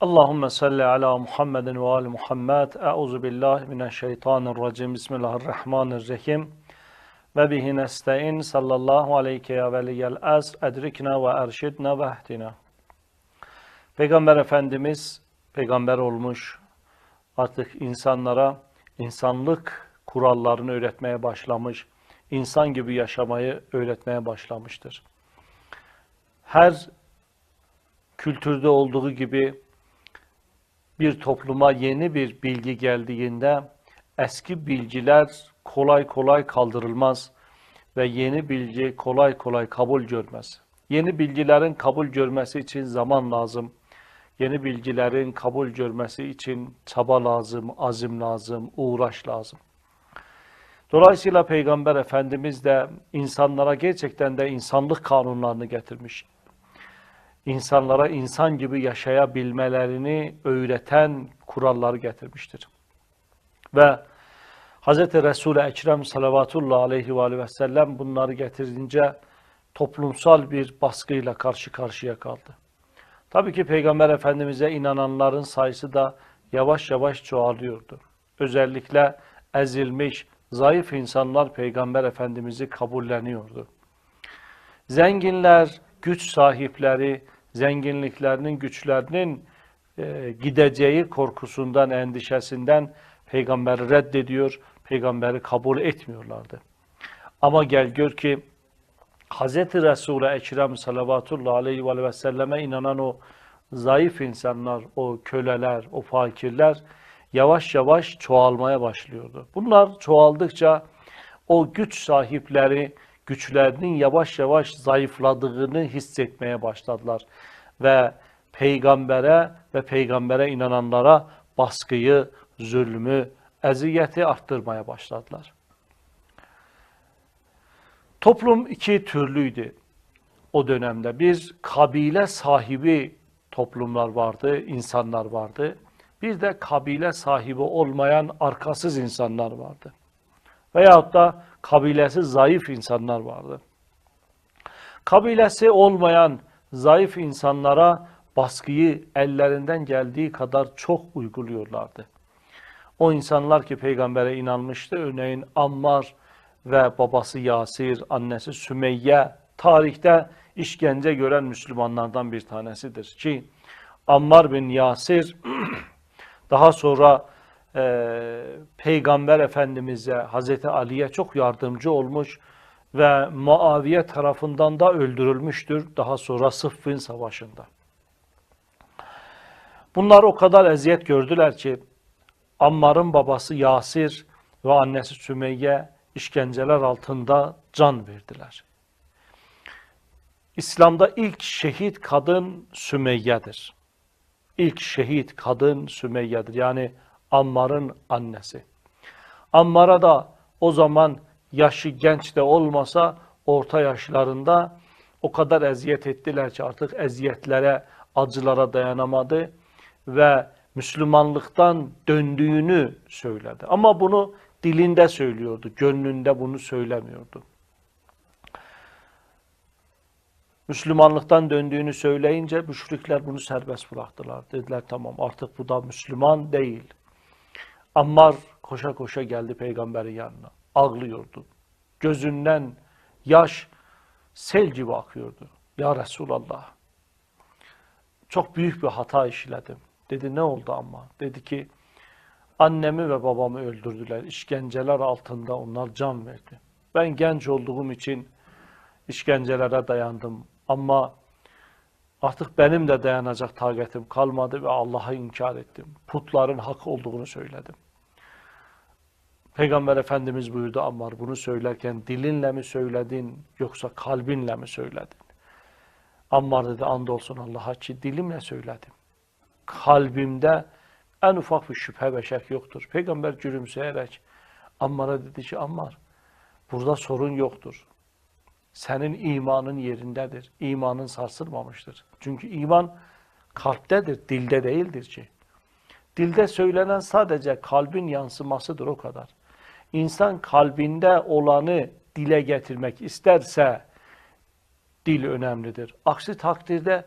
Allahümme salli ala Muhammedin ve ali Muhammed. Euzu billahi mineşşeytanirracim. Bismillahirrahmanirrahim. Ve bihi neste'in sallallahu aleyke ya veliyel az edrikna ve erşidna ve ehdina. Peygamber Efendimiz peygamber olmuş. Artık insanlara insanlık kurallarını öğretmeye başlamış. İnsan gibi yaşamayı öğretmeye başlamıştır. Her kültürde olduğu gibi bir topluma yeni bir bilgi geldiğinde eski bilgiler kolay kolay kaldırılmaz ve yeni bilgi kolay kolay kabul görmez. Yeni bilgilerin kabul görmesi için zaman lazım. Yeni bilgilerin kabul görmesi için çaba lazım, azim lazım, uğraş lazım. Dolayısıyla Peygamber Efendimiz de insanlara gerçekten de insanlık kanunlarını getirmiş insanlara insan gibi yaşayabilmelerini öğreten kuralları getirmiştir. Ve Hz. Resul-i Ekrem salavatullah aleyhi ve, ve sellem bunları getirince toplumsal bir baskıyla karşı karşıya kaldı. Tabii ki Peygamber Efendimiz'e inananların sayısı da yavaş yavaş çoğalıyordu. Özellikle ezilmiş, zayıf insanlar Peygamber Efendimiz'i kabulleniyordu. Zenginler, güç sahipleri, zenginliklerinin, güçlerinin e, gideceği korkusundan, endişesinden peygamberi reddediyor, peygamberi kabul etmiyorlardı. Ama gel gör ki Hz. Resul-i Ekrem salavatullah aleyhi ve selleme inanan o zayıf insanlar, o köleler, o fakirler yavaş yavaş çoğalmaya başlıyordu. Bunlar çoğaldıkça o güç sahipleri, güçlerinin yavaş yavaş zayıfladığını hissetmeye başladılar. Ve peygambere ve peygambere inananlara baskıyı, zulmü, eziyeti arttırmaya başladılar. Toplum iki türlüydü o dönemde. Bir kabile sahibi toplumlar vardı, insanlar vardı. Bir de kabile sahibi olmayan arkasız insanlar vardı. Veyahut da kabilesi zayıf insanlar vardı. Kabilesi olmayan zayıf insanlara baskıyı ellerinden geldiği kadar çok uyguluyorlardı. O insanlar ki peygambere inanmıştı, örneğin Ammar ve babası Yasir, annesi Sümeyye, tarihte işkence gören Müslümanlardan bir tanesidir ki Ammar bin Yasir daha sonra e, Peygamber Efendimiz'e, Hazreti Ali'ye çok yardımcı olmuş ve Muaviye tarafından da öldürülmüştür daha sonra Sıffin Savaşı'nda. Bunlar o kadar eziyet gördüler ki Ammar'ın babası Yasir ve annesi Sümeyye işkenceler altında can verdiler. İslam'da ilk şehit kadın Sümeyye'dir. İlk şehit kadın Sümeyye'dir. Yani Ammar'ın annesi. Ammar'a da o zaman yaşı genç de olmasa orta yaşlarında o kadar eziyet ettiler ki artık eziyetlere, acılara dayanamadı ve Müslümanlıktan döndüğünü söyledi. Ama bunu dilinde söylüyordu, gönlünde bunu söylemiyordu. Müslümanlıktan döndüğünü söyleyince müşrikler bunu serbest bıraktılar. Dediler tamam artık bu da Müslüman değil. Ammar koşa koşa geldi peygamberin yanına. Ağlıyordu. Gözünden yaş sel gibi akıyordu. Ya Resulallah çok büyük bir hata işledim. Dedi ne oldu ama? Dedi ki annemi ve babamı öldürdüler. İşkenceler altında onlar can verdi. Ben genç olduğum için işkencelere dayandım. Ama artık benim de dayanacak takatim kalmadı ve Allah'ı inkar ettim. Putların hak olduğunu söyledim. Peygamber Efendimiz buyurdu Ammar bunu söylerken dilinle mi söyledin yoksa kalbinle mi söyledin? Ammar dedi andolsun Allah'a ki dilimle söyledim. Kalbimde en ufak bir şüphe ve şek yoktur. Peygamber gülümseyerek Ammar'a dedi ki Ammar burada sorun yoktur. Senin imanın yerindedir. İmanın sarsılmamıştır. Çünkü iman kalptedir, dilde değildir ki. Dilde söylenen sadece kalbin yansımasıdır o kadar. İnsan kalbinde olanı dile getirmek isterse dil önemlidir. Aksi takdirde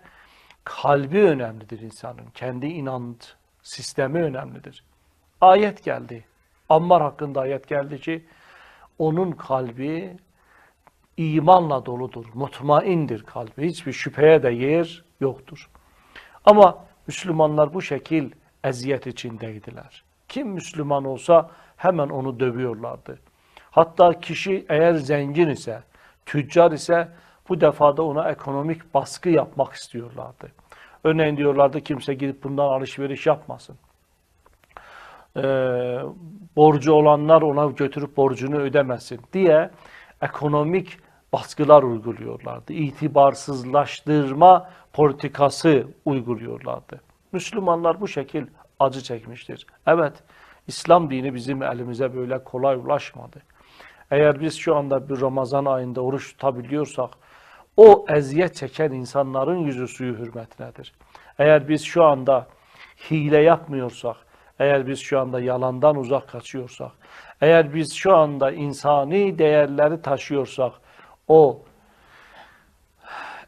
kalbi önemlidir insanın. Kendi inanç sistemi önemlidir. Ayet geldi. Ammar hakkında ayet geldi ki onun kalbi imanla doludur. Mutmaindir kalbi. Hiçbir şüpheye de yer yoktur. Ama Müslümanlar bu şekil eziyet içindeydiler. Kim Müslüman olsa hemen onu dövüyorlardı. Hatta kişi eğer zengin ise, tüccar ise bu defada ona ekonomik baskı yapmak istiyorlardı. Örneğin diyorlardı kimse gidip bundan alışveriş yapmasın. Ee, borcu olanlar ona götürüp borcunu ödemesin diye ekonomik baskılar uyguluyorlardı. İtibarsızlaştırma politikası uyguluyorlardı. Müslümanlar bu şekil acı çekmiştir. Evet, İslam dini bizim elimize böyle kolay ulaşmadı. Eğer biz şu anda bir Ramazan ayında oruç tutabiliyorsak, o eziyet çeken insanların yüzü suyu hürmetinedir. Eğer biz şu anda hile yapmıyorsak, eğer biz şu anda yalandan uzak kaçıyorsak, eğer biz şu anda insani değerleri taşıyorsak, o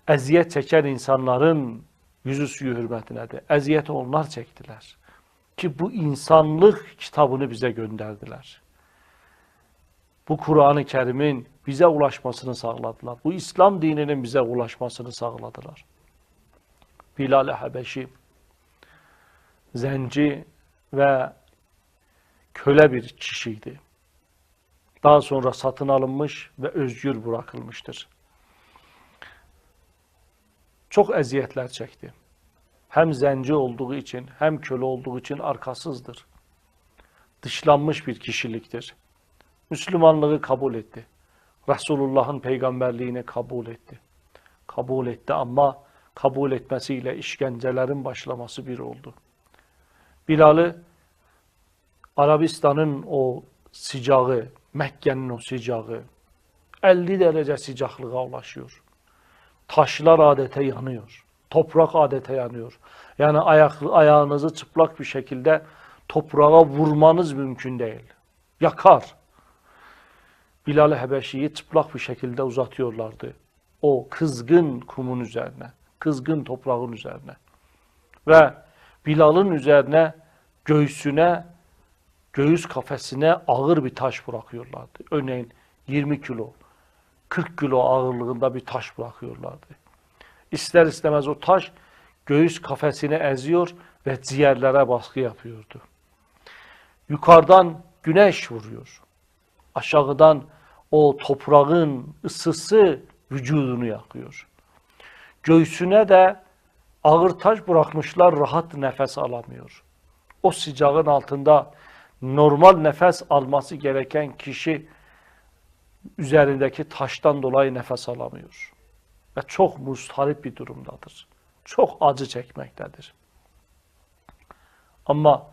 eziyet çeken insanların yüzü suyu hürmetinedir. Eziyeti onlar çektiler. Ki bu insanlık kitabını bize gönderdiler. Bu Kur'an-ı Kerim'in bize ulaşmasını sağladılar. Bu İslam dininin bize ulaşmasını sağladılar. Bilal-i Habeşi, zenci ve köle bir kişiydi. Daha sonra satın alınmış ve özgür bırakılmıştır. Çok eziyetler çekti. Hem zenci olduğu için hem köle olduğu için arkasızdır. Dışlanmış bir kişiliktir. Müslümanlığı kabul etti. Resulullah'ın peygamberliğini kabul etti. Kabul etti ama kabul etmesiyle işkencelerin başlaması bir oldu. Bilal'ı Arabistan'ın o sıcağı, Mekke'nin o sıcağı 50 derece sıcaklığa ulaşıyor. Taşlar adete yanıyor. Toprak adete yanıyor. Yani ayak, ayağınızı çıplak bir şekilde toprağa vurmanız mümkün değil. Yakar. Bilal-i Hebeşi'yi çıplak bir şekilde uzatıyorlardı. O kızgın kumun üzerine, kızgın toprağın üzerine. Ve Bilal'ın üzerine, göğsüne, göğüs kafesine ağır bir taş bırakıyorlardı. Örneğin 20 kilo, 40 kilo ağırlığında bir taş bırakıyorlardı. İster istemez o taş göğüs kafesini eziyor ve ciğerlere baskı yapıyordu. Yukarıdan güneş vuruyor. Aşağıdan o toprağın ısısı vücudunu yakıyor. Göğsüne de ağır taş bırakmışlar rahat nefes alamıyor. O sıcağın altında normal nefes alması gereken kişi üzerindeki taştan dolayı nefes alamıyor. Ve çok mustarip bir durumdadır. Çok acı çekmektedir. Ama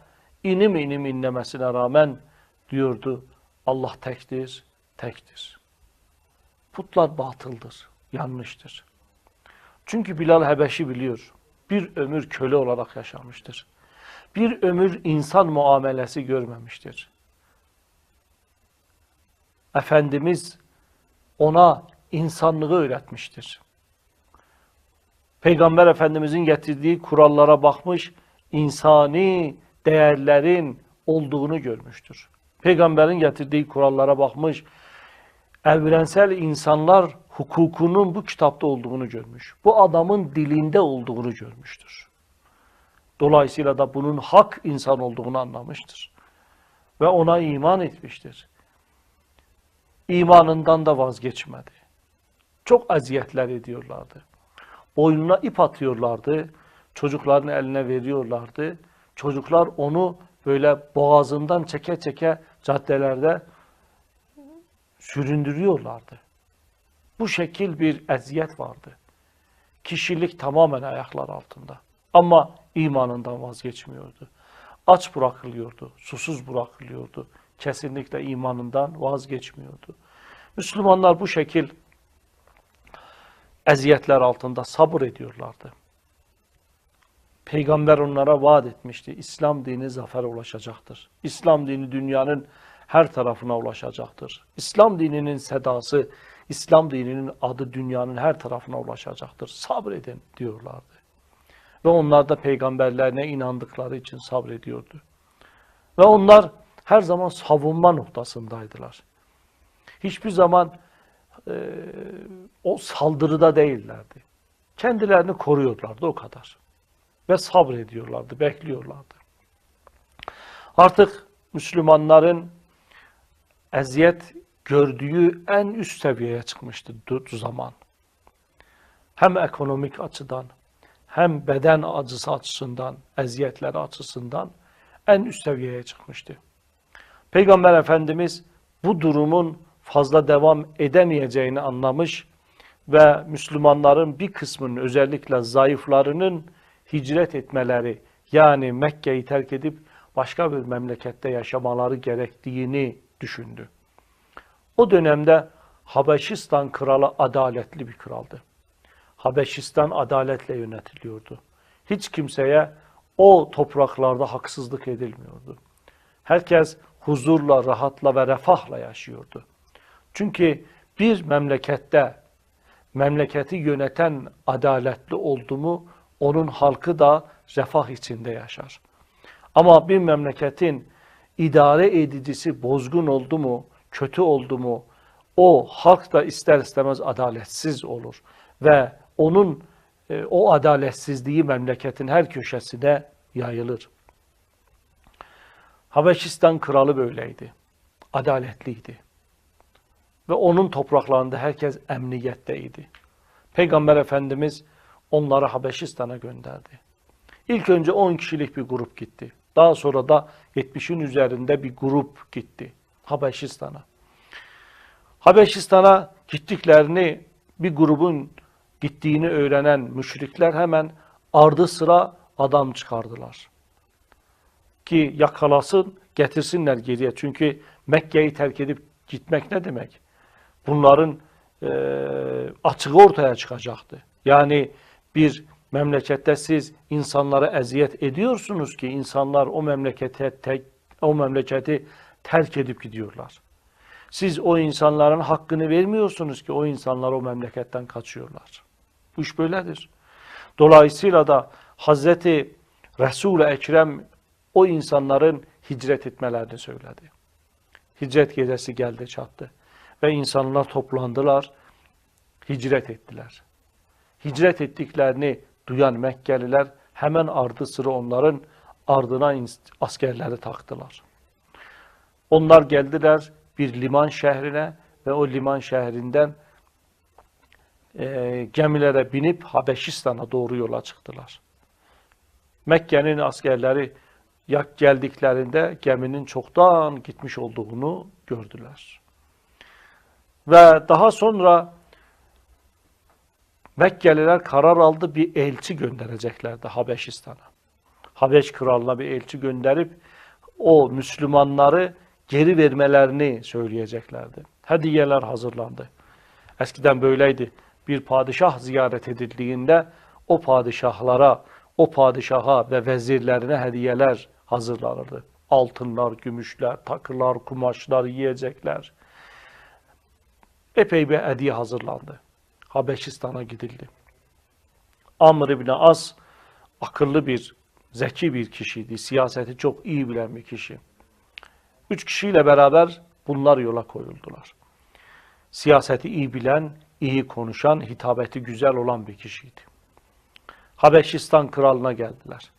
inim inim inlemesine rağmen diyordu Allah tektir, tektir. Putlar batıldır, yanlıştır. Çünkü Bilal Habeşi biliyor. Bir ömür köle olarak yaşamıştır. Bir ömür insan muamelesi görmemiştir. Efendimiz ona insanlığı öğretmiştir. Peygamber Efendimizin getirdiği kurallara bakmış, insani değerlerin olduğunu görmüştür. Peygamberin getirdiği kurallara bakmış, evrensel insanlar hukukunun bu kitapta olduğunu görmüş. Bu adamın dilinde olduğunu görmüştür. Dolayısıyla da bunun hak insan olduğunu anlamıştır. Ve ona iman etmiştir. İmanından da vazgeçmedi. Çok aziyetler ediyorlardı. Boynuna ip atıyorlardı. Çocukların eline veriyorlardı. Çocuklar onu böyle boğazından çeke çeke caddelerde süründürüyorlardı. Bu şekil bir eziyet vardı. Kişilik tamamen ayaklar altında. Ama imanından vazgeçmiyordu. Aç bırakılıyordu, susuz bırakılıyordu. Kesinlikle imanından vazgeçmiyordu. Müslümanlar bu şekil eziyetler altında sabır ediyorlardı. Peygamber onlara vaat etmişti. İslam dini zafere ulaşacaktır. İslam dini dünyanın her tarafına ulaşacaktır. İslam dininin sedası, İslam dininin adı dünyanın her tarafına ulaşacaktır. Sabredin diyorlardı. Ve onlar da peygamberlerine inandıkları için sabrediyordu. Ve onlar her zaman savunma noktasındaydılar. Hiçbir zaman e, o saldırıda değillerdi. Kendilerini koruyorlardı o kadar. Ve sabrediyorlardı, bekliyorlardı. Artık Müslümanların eziyet gördüğü en üst seviyeye çıkmıştı zaman. Hem ekonomik açıdan, hem beden acısı açısından, eziyetler açısından en üst seviyeye çıkmıştı. Peygamber Efendimiz bu durumun fazla devam edemeyeceğini anlamış ve Müslümanların bir kısmının özellikle zayıflarının hicret etmeleri yani Mekke'yi terk edip başka bir memlekette yaşamaları gerektiğini düşündü. O dönemde Habeşistan kralı adaletli bir kraldı. Habeşistan adaletle yönetiliyordu. Hiç kimseye o topraklarda haksızlık edilmiyordu. Herkes huzurla, rahatla ve refahla yaşıyordu. Çünkü bir memlekette memleketi yöneten adaletli oldu mu onun halkı da refah içinde yaşar. Ama bir memleketin idare edicisi bozgun oldu mu, kötü oldu mu o halk da ister istemez adaletsiz olur ve onun e, o adaletsizliği memleketin her köşesine yayılır. Habeşistan kralı böyleydi. Adaletliydi. Ve onun topraklarında herkes emniyetteydi. Peygamber Efendimiz onları Habeşistan'a gönderdi. İlk önce 10 kişilik bir grup gitti. Daha sonra da 70'in üzerinde bir grup gitti Habeşistan'a. Habeşistan'a gittiklerini bir grubun gittiğini öğrenen müşrikler hemen ardı sıra adam çıkardılar. Ki yakalasın, getirsinler geriye. Çünkü Mekke'yi terk edip gitmek ne demek? Bunların e, açığı ortaya çıkacaktı. Yani bir memlekette siz insanlara eziyet ediyorsunuz ki insanlar o memlekete tek, o memleketi terk edip gidiyorlar. Siz o insanların hakkını vermiyorsunuz ki o insanlar o memleketten kaçıyorlar. Bu iş böyledir. Dolayısıyla da Hazreti Resul-i Ekrem o insanların hicret etmelerini söyledi. Hicret gecesi geldi çattı ve insanlar toplandılar, hicret ettiler. Hicret ettiklerini duyan Mekkeliler hemen ardı sıra onların ardına askerleri taktılar. Onlar geldiler bir liman şehrine ve o liman şehrinden e, gemilere binip Habeşistan'a doğru yola çıktılar. Mekke'nin askerleri yak geldiklerinde geminin çoktan gitmiş olduğunu gördüler. Ve daha sonra Mekkeliler karar aldı bir elçi göndereceklerdi Habeşistan'a. Habeş kralına bir elçi gönderip o Müslümanları geri vermelerini söyleyeceklerdi. Hediyeler hazırlandı. Eskiden böyleydi. Bir padişah ziyaret edildiğinde o padişahlara, o padişaha ve vezirlerine hediyeler hazırlanırdı. Altınlar, gümüşler, takılar, kumaşlar, yiyecekler. Epey bir hediye hazırlandı. Habeşistan'a gidildi. Amr ibn As akıllı bir, zeki bir kişiydi. Siyaseti çok iyi bilen bir kişi. Üç kişiyle beraber bunlar yola koyuldular. Siyaseti iyi bilen, iyi konuşan, hitabeti güzel olan bir kişiydi. Habeşistan kralına geldiler.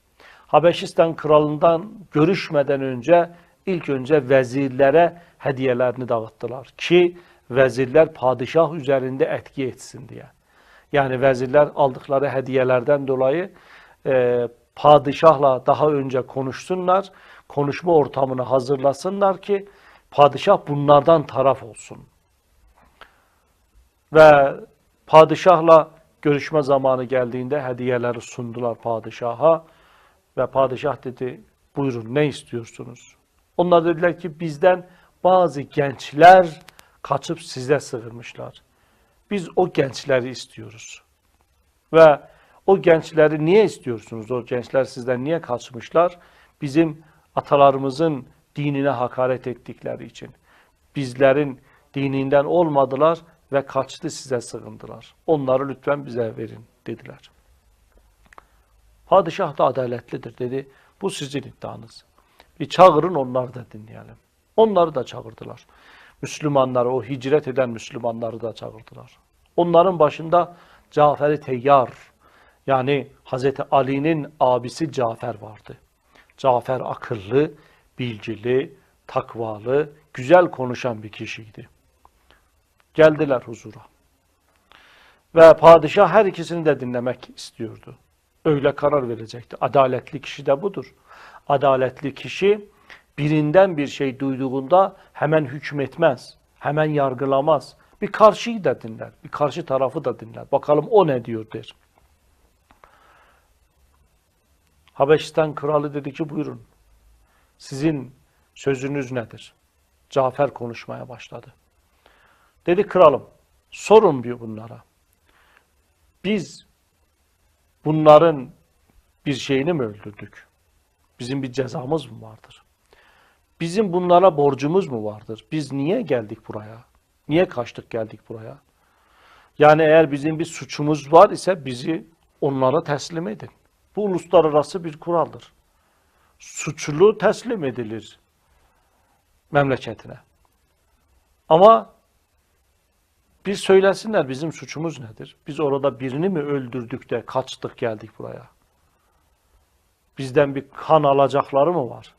Habeşistan kralından görüşmeden önce ilk önce vezirlere hediyelerini dağıttılar ki vezirler padişah üzerinde etki etsin diye. Yani vezirler aldıkları hediyelerden dolayı e, padişahla daha önce konuşsunlar, konuşma ortamını hazırlasınlar ki padişah bunlardan taraf olsun. Ve padişahla görüşme zamanı geldiğinde hediyeleri sundular padişaha ve padişah dedi buyurun ne istiyorsunuz? Onlar dediler ki bizden bazı gençler kaçıp size sığınmışlar. Biz o gençleri istiyoruz. Ve o gençleri niye istiyorsunuz? O gençler sizden niye kaçmışlar? Bizim atalarımızın dinine hakaret ettikleri için. Bizlerin dininden olmadılar ve kaçtı size sığındılar. Onları lütfen bize verin dediler. Padişah da adaletlidir dedi. Bu sizin iddianız. Bir çağırın onları da dinleyelim. Onları da çağırdılar. Müslümanları, o hicret eden Müslümanları da çağırdılar. Onların başında Cafer-i Teyyar, yani Hazreti Ali'nin abisi Cafer vardı. Cafer akıllı, bilgili, takvalı, güzel konuşan bir kişiydi. Geldiler huzura. Ve padişah her ikisini de dinlemek istiyordu. Öyle karar verecekti. Adaletli kişi de budur. Adaletli kişi birinden bir şey duyduğunda hemen hükmetmez, hemen yargılamaz. Bir karşıyı da dinler, bir karşı tarafı da dinler. Bakalım o ne diyor der. Habeşistan kralı dedi ki buyurun. Sizin sözünüz nedir? Cafer konuşmaya başladı. Dedi kralım sorun diyor bunlara. Biz bunların bir şeyini mi öldürdük? Bizim bir cezamız mı vardır? Bizim bunlara borcumuz mu vardır? Biz niye geldik buraya? Niye kaçtık geldik buraya? Yani eğer bizim bir suçumuz var ise bizi onlara teslim edin. Bu uluslararası bir kuraldır. Suçlu teslim edilir memleketine. Ama bir söylesinler bizim suçumuz nedir? Biz orada birini mi öldürdük de kaçtık geldik buraya? Bizden bir kan alacakları mı var?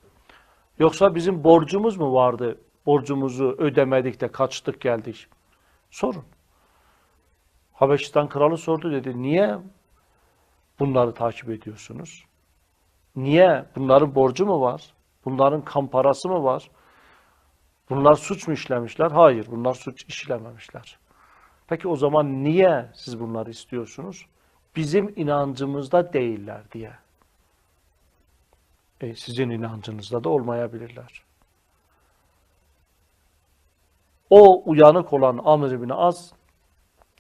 Yoksa bizim borcumuz mu vardı? Borcumuzu ödemedik de kaçtık geldik. Sorun. Habeşistan kralı sordu dedi. Niye bunları takip ediyorsunuz? Niye? Bunların borcu mu var? Bunların kan parası mı var? Bunlar suç mu işlemişler? Hayır, bunlar suç işlememişler. Peki o zaman niye siz bunları istiyorsunuz? Bizim inancımızda değiller diye. E, sizin inancınızda da olmayabilirler. O uyanık olan Amr ibn Az,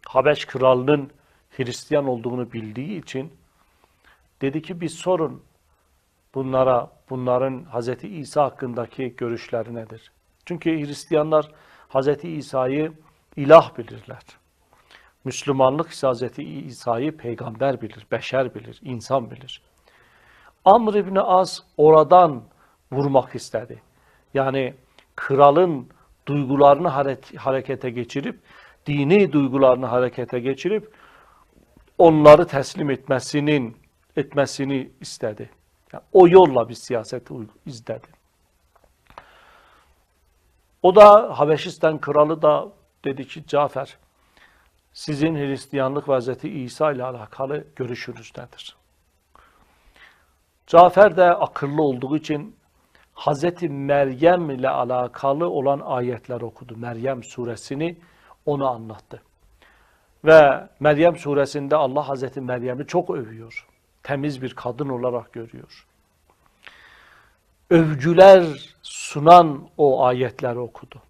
Habeş kralının Hristiyan olduğunu bildiği için dedi ki bir sorun bunlara, bunların Hz. İsa hakkındaki görüşleri nedir? Çünkü Hristiyanlar Hz. İsa'yı ilah bilirler. Müslümanlık ise Hz. İsa'yı peygamber bilir, beşer bilir, insan bilir. Amr İbni Az oradan vurmak istedi. Yani kralın duygularını harekete geçirip, dini duygularını harekete geçirip, onları teslim etmesinin etmesini istedi. Yani o yolla bir siyaset izledi. O da Habeşistan kralı da dedi ki Cafer, sizin Hristiyanlık Hz. İsa ile alakalı görüşünüz nedir? Cafer de akıllı olduğu için Hz. Meryem ile alakalı olan ayetler okudu. Meryem suresini onu anlattı. Ve Meryem suresinde Allah Hz. Meryem'i çok övüyor. Temiz bir kadın olarak görüyor. Övgüler sunan o ayetleri okudu.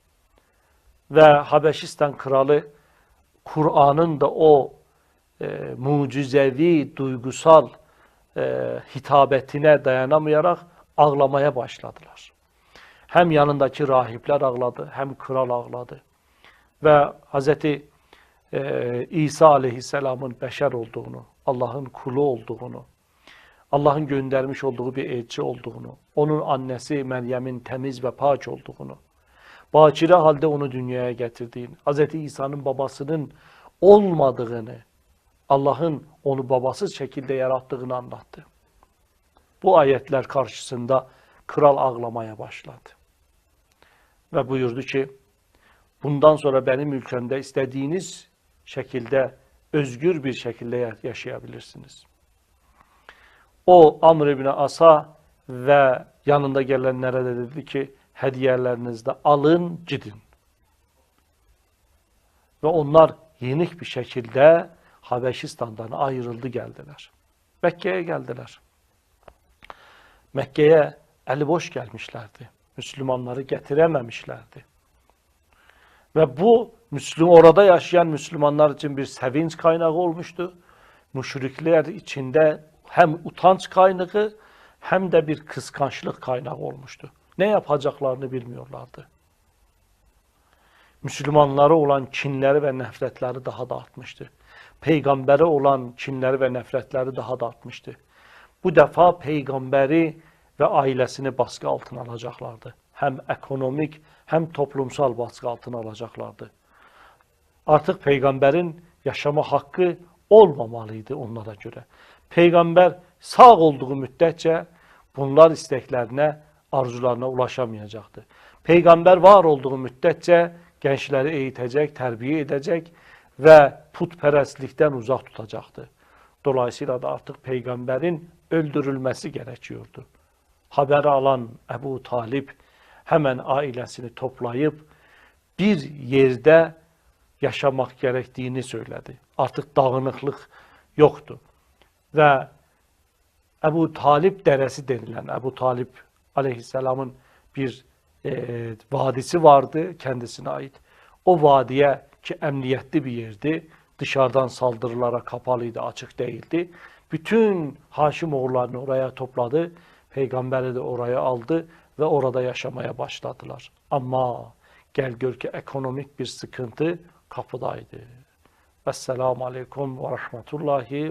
Ve Habeşistan kralı Kur'an'ın da o e, mucizevi, duygusal e, hitabetine dayanamayarak ağlamaya başladılar. Hem yanındaki rahipler ağladı, hem kral ağladı. Ve Hz. E, İsa aleyhisselamın beşer olduğunu, Allah'ın kulu olduğunu, Allah'ın göndermiş olduğu bir elçi olduğunu, onun annesi Meryem'in temiz ve paç olduğunu, bakire halde onu dünyaya getirdiğini, Hz. İsa'nın babasının olmadığını, Allah'ın onu babasız şekilde yarattığını anlattı. Bu ayetler karşısında kral ağlamaya başladı. Ve buyurdu ki, bundan sonra benim ülkemde istediğiniz şekilde, özgür bir şekilde yaşayabilirsiniz. O Amr ibn Asa ve yanında gelenlere de dedi ki, hediyelerinizi alın, gidin. Ve onlar yenik bir şekilde Habeşistan'dan ayrıldı geldiler. Mekke'ye geldiler. Mekke'ye eli boş gelmişlerdi. Müslümanları getirememişlerdi. Ve bu Müslüm orada yaşayan Müslümanlar için bir sevinç kaynağı olmuştu. Müşrikler içinde hem utanç kaynağı hem de bir kıskançlık kaynağı olmuştu. ne yapacaklarını bilmiyorlardı. Müslümanlara olan kinləri və nəfrətləri daha da artmışdı. Peyğəmbərə olan kinləri və nəfrətləri daha da artmışdı. Bu dəfə Peyğəmbəri və ailəsini baskı altına alacaqlardı. Həm ekonomik, həm toplumsal baskı altına alacaqlardı. Artıq Peyğəmbərin yaşama haqqı olmamalı idi onlara görə. Peyğəmbər sağ olduğu müddətcə bunlar istəklərinə arzularına ulaşamayacaqdır. Peyğəmbər var olduğu müddətcə gəncləri eğitəcək, tərbiyə edəcək və putpərəstlikdən uzaq tutacaqdır. Dolayısıyla da artıq peyğəmbərin öldürülməsi gərəkiyordu. Xəbəri alan Əbu Talib həmən ailəsini toplayıb bir yerdə yaşamaq gərəkdiyini söylədi. Artıq dağınıqlıq yoxdur. Və Əbu Talib dərəsi denilən, Əbu Talib aleyhisselamın bir e, vadisi vardı kendisine ait. O vadiye ki emniyetli bir yerdi. Dışarıdan saldırılara kapalıydı, açık değildi. Bütün Haşim oğullarını oraya topladı. Peygamberi de oraya aldı ve orada yaşamaya başladılar. Ama gel gör ki ekonomik bir sıkıntı kapıdaydı. Vesselamu aleyküm ve rahmetullahi